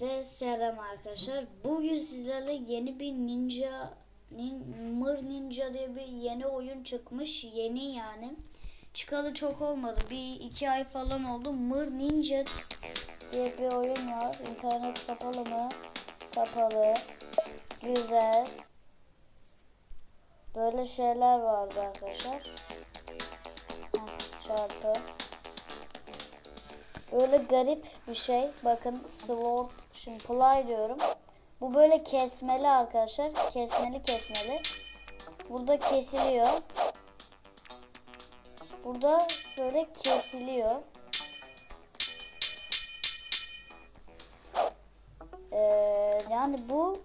Hepinize selam arkadaşlar. Bugün sizlerle yeni bir Ninja nin, Mır Ninja diye bir yeni oyun çıkmış. Yeni yani. Çıkalı çok olmadı. Bir iki ay falan oldu. Mır Ninja diye bir oyun var. İnternet kapalı mı? Kapalı. Güzel. Böyle şeyler vardı arkadaşlar. Çarpı. Böyle garip bir şey. Bakın sword. Şimdi play diyorum. Bu böyle kesmeli arkadaşlar. Kesmeli kesmeli. Burada kesiliyor. Burada böyle kesiliyor. Ee, yani bu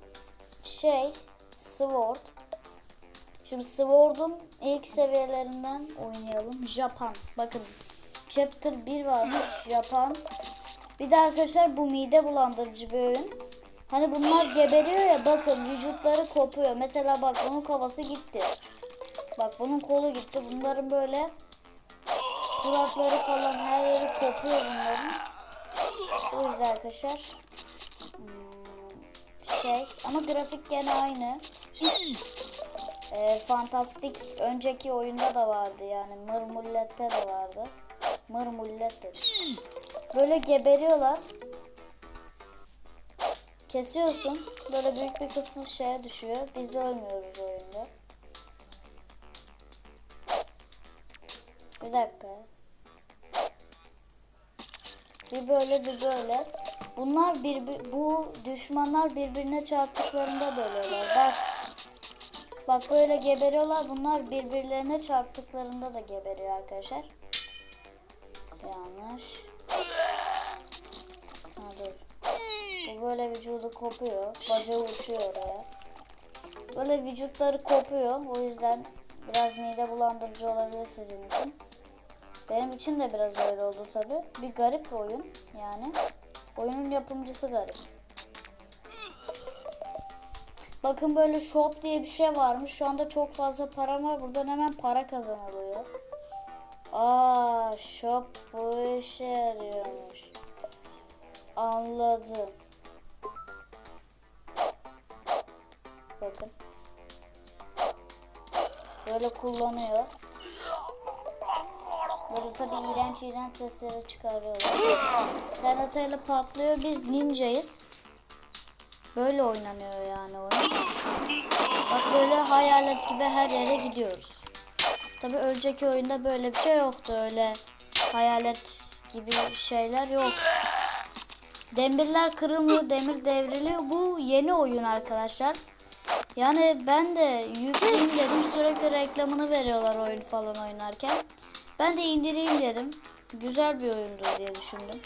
şey sword. Şimdi Sword'un ilk seviyelerinden oynayalım. Japan. Bakın Chapter 1 varmış Japan. Bir de arkadaşlar bu mide bulandırıcı bir oyun. Hani bunlar geberiyor ya bakın vücutları kopuyor. Mesela bak bunun kafası gitti. Bak bunun kolu gitti. Bunların böyle suratları falan her yeri kopuyor bunların. O yüzden arkadaşlar hmm, şey ama grafik gene aynı. Ee, fantastik önceki oyunda da vardı yani Mırmullet'te de vardı. Mırmullet. Böyle geberiyorlar. Kesiyorsun. Böyle büyük bir kısmı şeye düşüyor. Biz ölmüyoruz oyunda. Bir dakika. Bir böyle bir böyle. Bunlar bir, bir- bu düşmanlar birbirine çarptıklarında bölüyorlar. Bak. Bak böyle geberiyorlar. Bunlar birbirlerine çarptıklarında da geberiyor arkadaşlar. Yanlış. Ha dur. Bu böyle vücudu kopuyor. Bacağı uçuyor oraya. Böyle vücutları kopuyor. O yüzden biraz mide bulandırıcı olabilir sizin için. Benim için de biraz öyle oldu tabi. Bir garip oyun yani. Oyunun yapımcısı garip. Bakın böyle shop diye bir şey varmış. Şu anda çok fazla param var. Buradan hemen para kazanılıyor. Aa, shop bu işe yarıyormuş. Anladım. Bakın. Böyle kullanıyor. Böyle tabi iğrenç iğrenç sesleri çıkarıyorlar. TNT patlıyor. Biz ninjayız. Böyle oynanıyor yani oyun. Bak böyle hayalet gibi her yere gidiyoruz. Tabi önceki oyunda böyle bir şey yoktu. Öyle hayalet gibi şeyler yok. Demirler kırılmıyor, demir devriliyor. Bu yeni oyun arkadaşlar. Yani ben de yükleyeyim dedim. Sürekli reklamını veriyorlar oyun falan oynarken. Ben de indireyim dedim. Güzel bir oyundur diye düşündüm.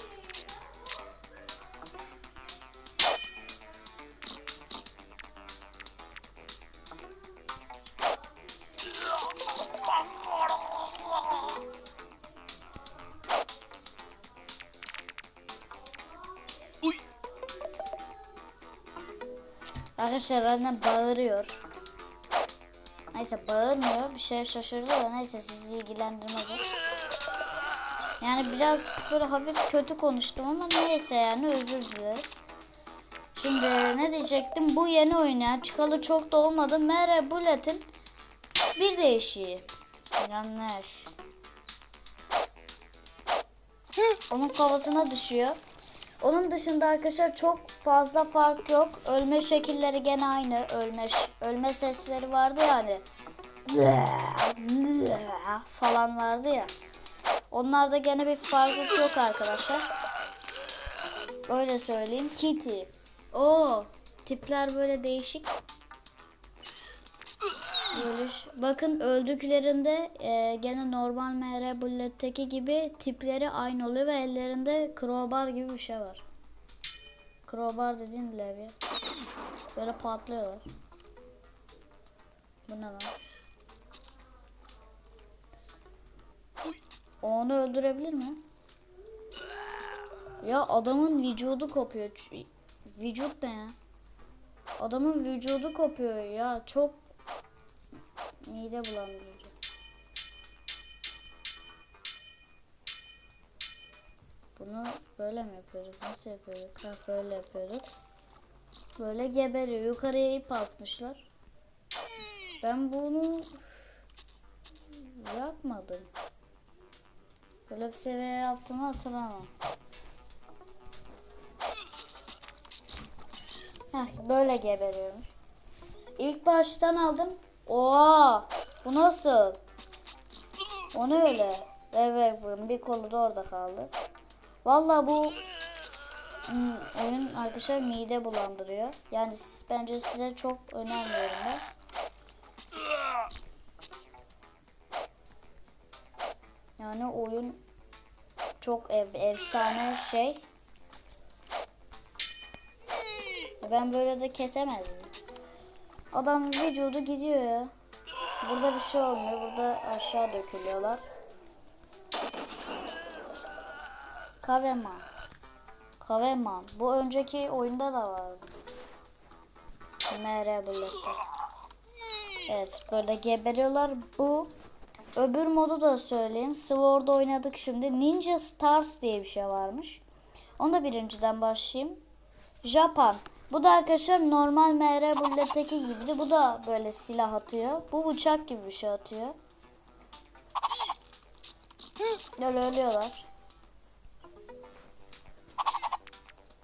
Arkadaşlar annem bağırıyor. Neyse bağırmıyor. Bir şey şaşırdı da neyse sizi ilgilendirmez. Yani biraz böyle hafif kötü konuştum ama neyse yani özür dilerim. Şimdi ne diyecektim? Bu yeni oyun ya. Çıkalı çok da olmadı. Mere Bullet'in bir değişiği. Yanlış. Onun kafasına düşüyor. Onun dışında arkadaşlar çok fazla fark yok. Ölme şekilleri gene aynı. Ölme ölme sesleri vardı yani. falan vardı ya. Onlarda gene bir farklılık yok arkadaşlar. Öyle söyleyeyim. Kitty. O tipler böyle değişik. Böyle ş- bakın öldüklerinde e, gene normal MR Bullet'teki gibi tipleri aynı oluyor ve ellerinde crowbar gibi bir şey var. Crowbar dediğin levye. Böyle patlıyorlar. Bu ne lan? Onu öldürebilir mi? Ya adamın vücudu kopuyor. Vücut ne ya? Adamın vücudu kopuyor ya. Çok mide bulandırıcı. Bunu böyle mi yapıyorduk? Nasıl yapıyorduk? Ha böyle yapıyorduk. Böyle geberiyor. Yukarıya ip asmışlar. Ben bunu yapmadım. Böyle bir seviye yaptığımı hatırlamam. Heh, böyle geberiyorum. İlk baştan aldım. Oha! Bu nasıl? O ne öyle? Evet bunun bir kolu da orada kaldı. Vallahi bu hmm, oyun arkadaşlar mide bulandırıyor. Yani bence size çok önermiyorum ben. Yani oyun çok ev, efsane şey. Ben böyle de kesemezdim. Adam vücudu gidiyor ya. Burada bir şey olmuyor. Burada aşağı dökülüyorlar. Kaveman. Kaveman. Bu önceki oyunda da vardı. MR Bullet'te. Evet böyle geberiyorlar. Bu öbür modu da söyleyeyim. Sword oynadık şimdi. Ninja Stars diye bir şey varmış. Onu da birinciden başlayayım. Japan. Bu da arkadaşlar normal MR Bullet'teki gibiydi. Bu da böyle silah atıyor. Bu bıçak gibi bir şey atıyor. Böyle ölüyorlar.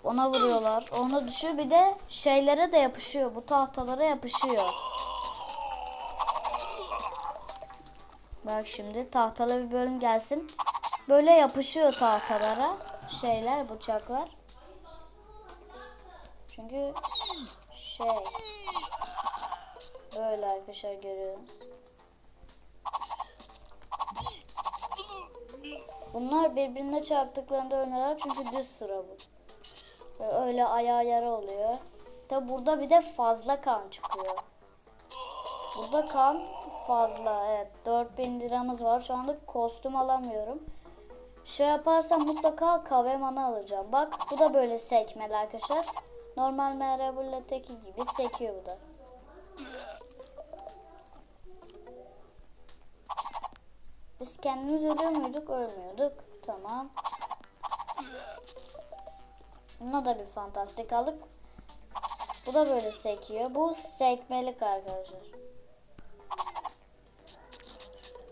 Ona vuruyorlar. Ona düşüyor. Bir de şeylere de yapışıyor. Bu tahtalara yapışıyor. Bak şimdi tahtalı bir bölüm gelsin. Böyle yapışıyor tahtalara. Şeyler, bıçaklar. Çünkü şey böyle arkadaşlar görüyoruz. Bunlar birbirine çarptıklarında ölüyorlar çünkü düz sıra bu. Öyle ayağı yara oluyor. Tabi burada bir de fazla kan çıkıyor. Burada kan fazla evet 4000 liramız var. Şu anda kostüm alamıyorum. Şey yaparsam mutlaka kavemanı alacağım. Bak bu da böyle sekmeli arkadaşlar. Normal MR Bullet'teki gibi sekiyor bu da. Biz kendimiz ölüyor muyduk? Ölmüyorduk. Tamam. Buna da bir fantastik alıp bu da böyle sekiyor. Bu sekmelik arkadaşlar.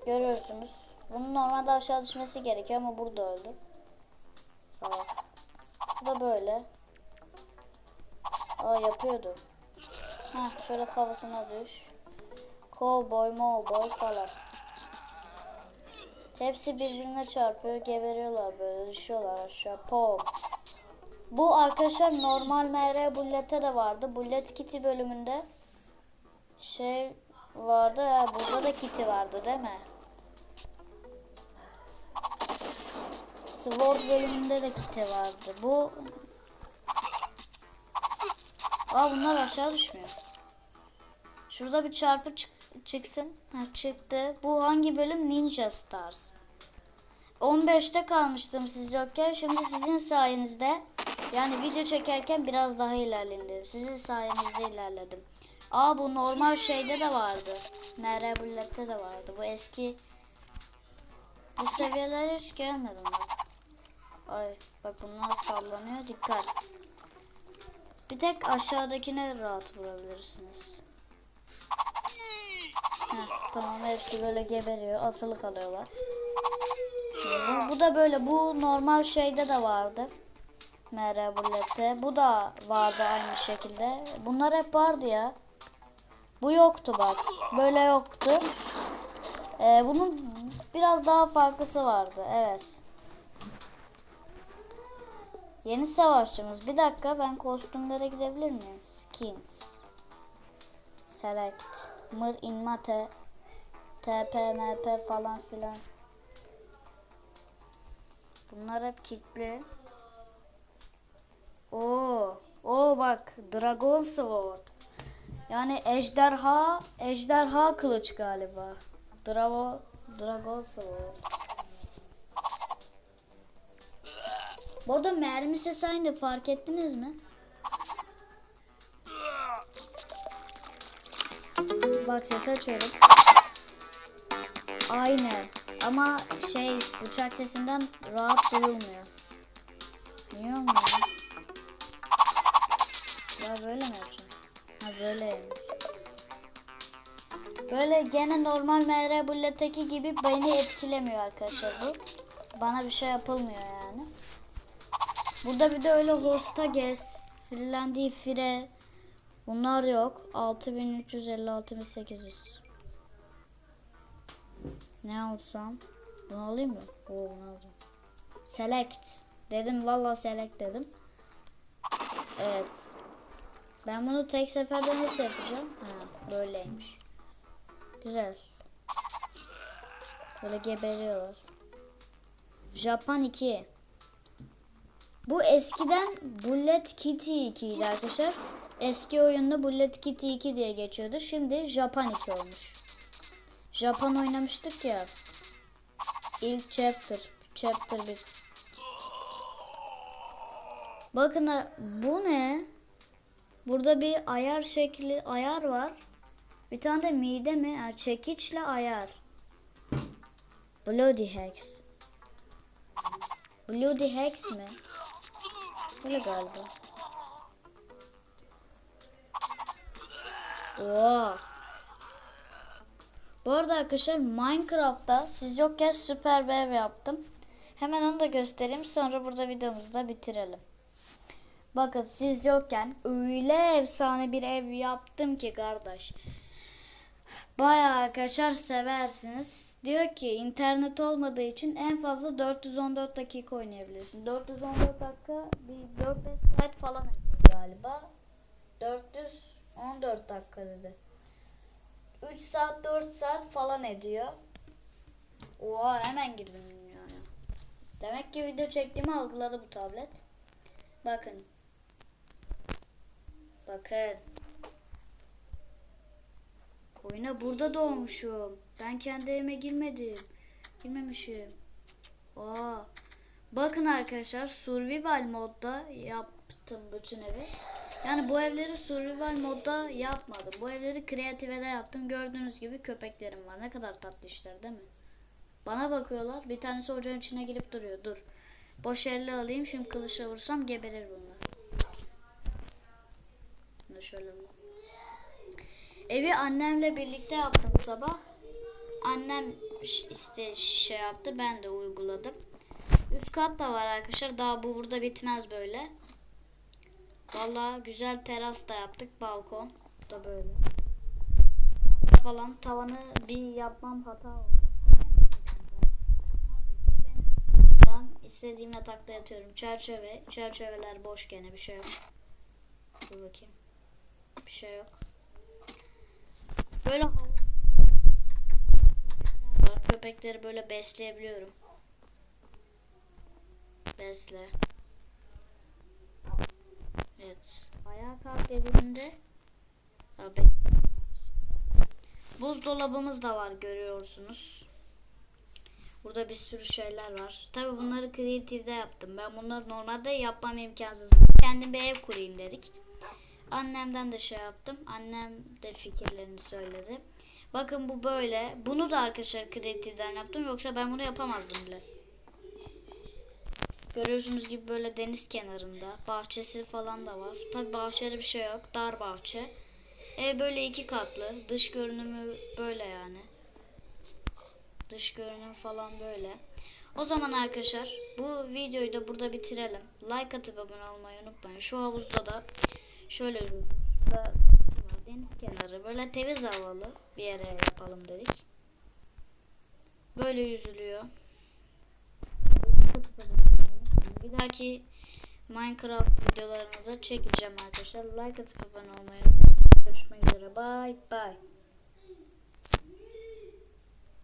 Görüyorsunuz. Bunun normalde aşağı düşmesi gerekiyor ama burada öldü. Salak. Bu da böyle. Aa yapıyordu. Heh, şöyle kafasına düş. Cowboy, mowboy falan. Hepsi birbirine çarpıyor, geberiyorlar böyle, düşüyorlar aşağı. Pom. Bu arkadaşlar normal MR Bullet'te de vardı. Bullet Kitty bölümünde şey vardı. Ha, burada da Kitty vardı değil mi? Sword bölümünde de Kitty vardı. Bu Aa bunlar aşağı düşmüyor. Şurada bir çarpı çık- çıksın. Ha, çıktı. Bu hangi bölüm? Ninja Stars. 15'te kalmıştım siz yokken. Şimdi sizin sayenizde yani video çekerken biraz daha ilerledim. Sizin sayenizde ilerledim. Aa bu normal şeyde de vardı. MR Bullet'te de vardı. Bu eski bu seviyelere hiç gelmedim bak. Ay bak bunlar sallanıyor. Dikkat. Bir tek aşağıdakine rahat vurabilirsiniz. Heh, tamam hepsi böyle geberiyor. Asılı kalıyorlar. Bu, bu da böyle. Bu normal şeyde de vardı. MR Bullet'te. Bu da vardı aynı şekilde. Bunlar hep vardı ya. Bu yoktu bak. Böyle yoktu. Ee, bunun biraz daha farklısı vardı. Evet. Yeni savaşçımız. Bir dakika ben kostümlere gidebilir miyim? Skins. Select. Mır inmate. TP, MP falan filan. Bunlar hep kilitli. Oo, oo bak Dragon Sword. Yani ejderha, ejderha kılıç galiba. Drago, Dragon Sword. Bu arada mermi sesi aynı fark ettiniz mi? Bak sesi açıyorum. Aynı ama şey bıçak sesinden rahat duyulmuyor. Niye olmuyor? Ya böyle mi yapacağım? Ha böyle. Böyle gene normal MR Bullet'teki gibi beni etkilemiyor arkadaşlar bu. Bana bir şey yapılmıyor yani. Burada bir de öyle hosta gez, Freelandy fire bunlar yok. 6350 6800. Ne alsam? Bunu alayım mı? Oo bunu alacağım. Select. Dedim valla select dedim. Evet. Ben bunu tek seferde nasıl yapacağım? Ha böyleymiş. Güzel. Böyle geberiyorlar. Japan 2. Bu eskiden Bullet Kitty 2 idi arkadaşlar. Eski oyunda Bullet Kitty 2 diye geçiyordu. Şimdi Japan 2 olmuş. Japan oynamıştık ya. İlk chapter. Chapter 1. Bakın bu ne? Burada bir ayar şekli ayar var. Bir tane de mide mi? Ha, çekiçle ayar. Bloody Hex. Bloody Hex mi? Öyle galiba. Oo. Bu arada arkadaşlar Minecraft'ta siz yokken süper bir ev yaptım. Hemen onu da göstereyim sonra burada videomuzu da bitirelim. Bakın siz yokken öyle efsane bir ev yaptım ki kardeş. Bayağı arkadaşlar seversiniz. Diyor ki internet olmadığı için en fazla 414 dakika oynayabilirsin. 414 dakika bir 4-5 saat falan ediyor galiba. 414 dakika dedi. 3 saat 4 saat falan ediyor. Oha hemen girdim dünyaya. Demek ki video çektiğimi algıladı bu tablet. Bakın. Bakın. Oyuna burada doğmuşum. Ben kendi evime girmedim. Girmemişim. Aa. Bakın arkadaşlar survival modda yaptım bütün evi. Yani bu evleri survival modda yapmadım. Bu evleri kreatifede yaptım. Gördüğünüz gibi köpeklerim var. Ne kadar tatlı işler değil mi? Bana bakıyorlar. Bir tanesi ocağın içine girip duruyor. Dur. Boş elle alayım. Şimdi kılıçla vursam geberir bunlar. Şöyle. Evi annemle birlikte yaptım sabah. Annem işte şey yaptı. Ben de uyguladım. Üst kat da var arkadaşlar. Daha bu burada bitmez böyle. Vallahi güzel teras da yaptık. Balkon da böyle. Falan tavanı bir yapmam hata oldu. Ben istediğim yatakta yatıyorum. Çerçeve, çerçeveler boş gene bir şey yok. Dur bakayım. Bir şey yok. Böyle. Köpekleri böyle besleyebiliyorum. Besle. Evet. Ayağa kalk dediğimde Abi. Buzdolabımız da var görüyorsunuz. Burada bir sürü şeyler var. Tabi bunları kreatifde yaptım. Ben bunları normalde yapmam imkansız. Kendim bir ev kurayım dedik. Annemden de şey yaptım. Annem de fikirlerini söyledi. Bakın bu böyle. Bunu da arkadaşlar kreatiften yaptım. Yoksa ben bunu yapamazdım bile. Görüyorsunuz gibi böyle deniz kenarında. Bahçesi falan da var. Tabi bahçede bir şey yok. Dar bahçe. Ev böyle iki katlı. Dış görünümü böyle yani. Dış görünüm falan böyle. O zaman arkadaşlar bu videoyu da burada bitirelim. Like atıp abone olmayı unutmayın. Şu havuzda da şöyle şurada deniz kenarı böyle temiz havalı bir yere yapalım dedik. Böyle yüzülüyor. Bir dahaki Minecraft videolarını da çekeceğim arkadaşlar. Like atıp abone olmayı unutmayın. Görüşmek üzere. Bye bye.